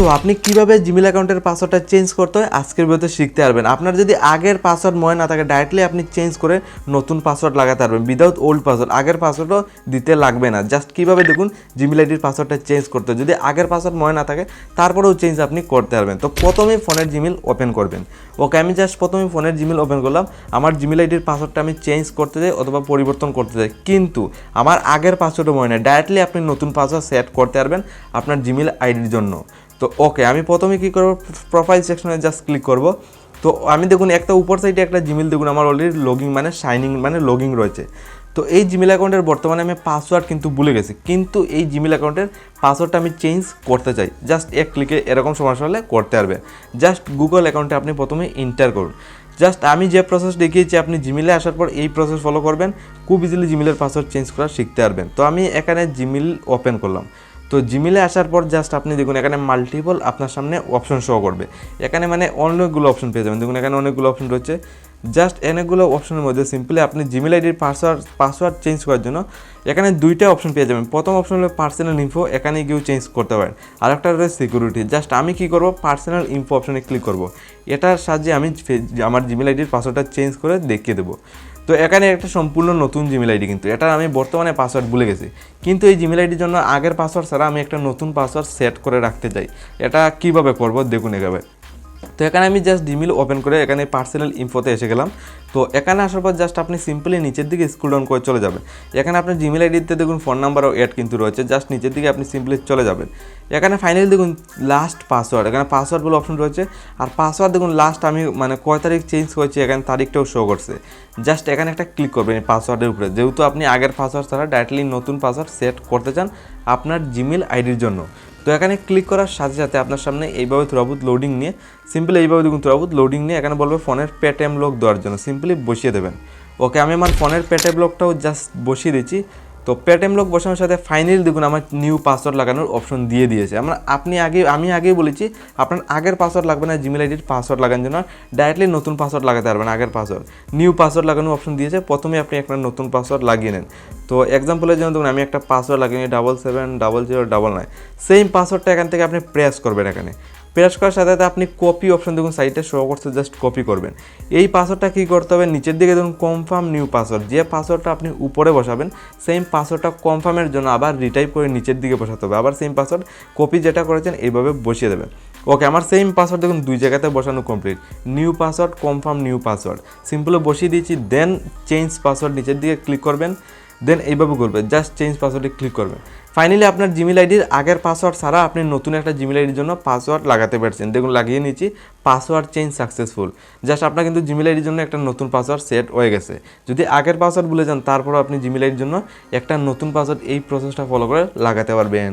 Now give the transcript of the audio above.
So আপনি কীভাবে Gmail অ্যাকাউন্টের পাসওয়ার্ডটা চেঞ্জ করতে হয়? আজকের ভিডিওতে শিখতে পারবেন। আপনার যদি আগের পাসওয়ার্ড মনে না থাকে ডাইরেক্টলি আপনি চেঞ্জ করে নতুন পাসওয়ার্ড লাগাতে পারবেন উইদাউট ওল্ড পাসওয়ার্ড আগের পাসওয়ার্ডও দিতে লাগবে না। জাস্ট কীভাবে দেখুন জিমেল আইডির পাসওয়ার্ডটা চেঞ্জ করতে। যদি আগের পাসওয়ার্ড মনে না থাকে, তারপরেও চেঞ্জ আপনি করতে পারবেন। তো প্রথমে ফোনের জিমেল ওপেন করবেন। ওকে আমি জাস্ট প্রথমে ফোনের জিমেল ওপেন করলাম। আমার জিমেল আইডির পাসওয়ার্ডটা আমি চেঞ্জ করতে যাই অথবা পরিবর্তন করতে যাই কিন্তু আমার আগের পাসওয়ার্ডও মনে নেই। ডাইরেক্টলি আপনি নতুন পাসওয়ার্ড সেট করতে পারবেন আপনার জিমেল আইডির জন্য। তো ওকে আমি প্রথমে কী করব? প্রোফাইল সেকশনে জাস্ট ক্লিক করব। তো আমি দেখুন, একটা উপর সাইডে একটা জিমেল দেখুন, আমার অলরেডি লগিং মানে শাইনিং মানে লগিং রয়েছে। তো এই জিমেল অ্যাকাউন্টের বর্তমানে আমি পাসওয়ার্ড কিন্তু ভুলে গেছি, কিন্তু এই জিমেল অ্যাকাউন্টের পাসওয়ার্ডটা আমি চেঞ্জ করতে চাই। জাস্ট এক ক্লিকে এরকম সমস্যা হলে করতে পারবে। জাস্ট গুগল অ্যাকাউন্টে আপনি প্রথমে ইন্টার করুন। জাস্ট আমি যে প্রসেস দেখিয়েছি, আপনি জিমেলে আসার পর এই প্রসেস ফলো করবেন। খুব ইজিলি জিমেলের পাসওয়ার্ড চেঞ্জ করা শিখতে পারবেন। তো আমি এখানে জিমেল ওপেন করলাম। তো জিমেলে আসার পর জাস্ট আপনি দেখুন, এখানে মাল্টিপল আপনার সামনে অপশন শো করবে। এখানে মানে অনেকগুলো অপশন পেয়ে যাবেন। দেখুন, এখানে অনেকগুলো অপশন রয়েছে। জাস্ট অনেকগুলো অপশনের মধ্যে সিম্পলি আপনি জিমেল আইডির পাসওয়ার্ড পাসওয়ার্ড চেঞ্জ করার জন্য এখানে দুইটা অপশন পেয়ে যাবেন। প্রথম অপশন হলো পার্সোনাল ইনফো এখানে গিয়েও চেঞ্জ করতে পারেন। আর একটা রয়েছে সিকিউরিটি জাস্ট আমি কি করব? পার্সোনাল ইনফো অপশনে ক্লিক করব। এটার সাহায্যে আমি আমার জিমেল আইডির পাসওয়ার্ডটা চেঞ্জ করে দেখিয়ে দেবো। তো এখানে একটা সম্পূর্ণ নতুন জিমেল আইডি কিন্তু, এটা আমি বর্তমানে পাসওয়ার্ড ভুলে গেছি। কিন্তু এই জিমেল আইডির জন্য আগের পাসওয়ার্ড ছাড়া আমি একটা নতুন পাসওয়ার্ড সেট করে রাখতে চাই। এটা কীভাবে করব দেখুন এভাবে। তো এখানে আমি জাস্ট জিমেল ওপেন করে এখানে পার্সোনাল ইনফোতে এসে গেলাম। তো এখানে আসার পর জাস্ট আপনি সিম্পলি নিচের দিকে স্ক্রল ডাউন করে চলে যাবেন। এখানে আপনার জিমেল আইডিতে দেখুন ফোন নাম্বারও অ্যাড কিন্তু রয়েছে। জাস্ট নিচের দিকে আপনি সিম্পলি চলে যাবেন। এখানে ফাইনালি দেখুন লাস্ট পাসওয়ার্ড এখানে পাসওয়ার্ড বলে অপশন রয়েছে। আর পাসওয়ার্ড দেখুন লাস্ট আমি মানে কয় তারিখ চেঞ্জ করেছি, এখানে তারিখটাও শো করছে। জাস্ট এখানে একটা ক্লিক করবেন এই পাসওয়ার্ডের উপরে। যেহেতু আপনি আগের পাসওয়ার্ড ছাড়া ডাইরেক্টলি নতুন পাসওয়ার্ড সেট করতে চান আপনার জিমেল আইডির জন্য। তো এখানে ক্লিক করার সাথে সাথে আপনার সামনে এইভাবে থ্রবুত লোডিং নিয়ে সিম্পলি এইভাবে দেখুন থ্রবুত লোডিং নিয়ে এখানে বলবে ফোনের পেটেম লোক দেওয়ার জন্য। সিম্পলি বসিয়ে দেবেন। ওকে আমি আমার ফোনের পেটিএম লোকটাও জাস্ট বসিয়ে দিচ্ছি। তো পেটিএম লক বসানোর সাথে ফাইনালি দেখুন আমার নিউ পাসওয়ার্ড লাগানোর অপশন দিয়ে দিয়েছে। আমরা আপনি আগে, আমি আগেই বলেছি, আপনার আগের পাসওয়ার্ড লাগবে না জিমেল আইডির পাসওয়ার্ড লাগানোর জন্য। ডাইরেক্টলি নতুন পাসওয়ার্ড লাগাতে পারবেন, আগের পাসওয়ার্ড। নিউ পাসওয়ার্ড লাগানোর অপশন দিয়েছে, প্রথমে আপনি একটা নতুন পাসওয়ার্ড লাগিয়ে নেন। তো এক্সাম্পলের জন্য দেখুন, আমি একটা পাসওয়ার্ড লাগিয়ে নিই double seven double zero double nine same পাসওয়ার্ডটা এখান থেকে আপনি প্রেস করবেন এখানে। প্রেস করার সাথে সাথে আপনি কপি অপশন দেখুন সাইটে শো করতে জাস্ট কপি করবেন। এই পাসওয়ার্ডটা কী করতে হবে? নিচের দিকে দেখুন কনফার্ম নিউ পাসওয়ার্ড যে পাসওয়ার্ডটা আপনি উপরে বসাবেন সেম পাসওয়ার্ডটা কনফার্মের জন্য আবার রিটাইপ করে নিচের দিকে বসাতে হবে। আবার সেম পাসওয়ার্ড কপি যেটা করেছেন, এইভাবে বসিয়ে দেবেন। ওকে আমার সেম পাসওয়ার্ড দেখুন, দুই জায়গাতে বসানো complete new password confirm new password সিম্পলে বসিয়ে দিয়েছি দেন চেঞ্জ পাসওয়ার্ড নিচের দিকে ক্লিক করবেন। দেন এইভাবে করবে। জাস্ট চেঞ্জ পাসওয়ার্ডে ক্লিক করবে। ফাইনালি আপনার জিমেল আইডির আগের পাসওয়ার্ড ছাড়া আপনি নতুন একটা জিমেল আইডির জন্য পাসওয়ার্ড লাগাতে পারছেন। দেখুন, লাগিয়ে নিচ্ছি। পাসওয়ার্ড চেঞ্জ সাকসেসফুল জাস্ট আপনার কিন্তু জিমেল আইডির জন্য একটা নতুন পাসওয়ার্ড সেট হয়ে গেছে। যদি আগের পাসওয়ার্ড ভুলে যান, তারপরও আপনি জিমেল আইডির জন্য একটা নতুন পাসওয়ার্ড এই প্রসেসটা ফলো করে লাগাতে পারবেন।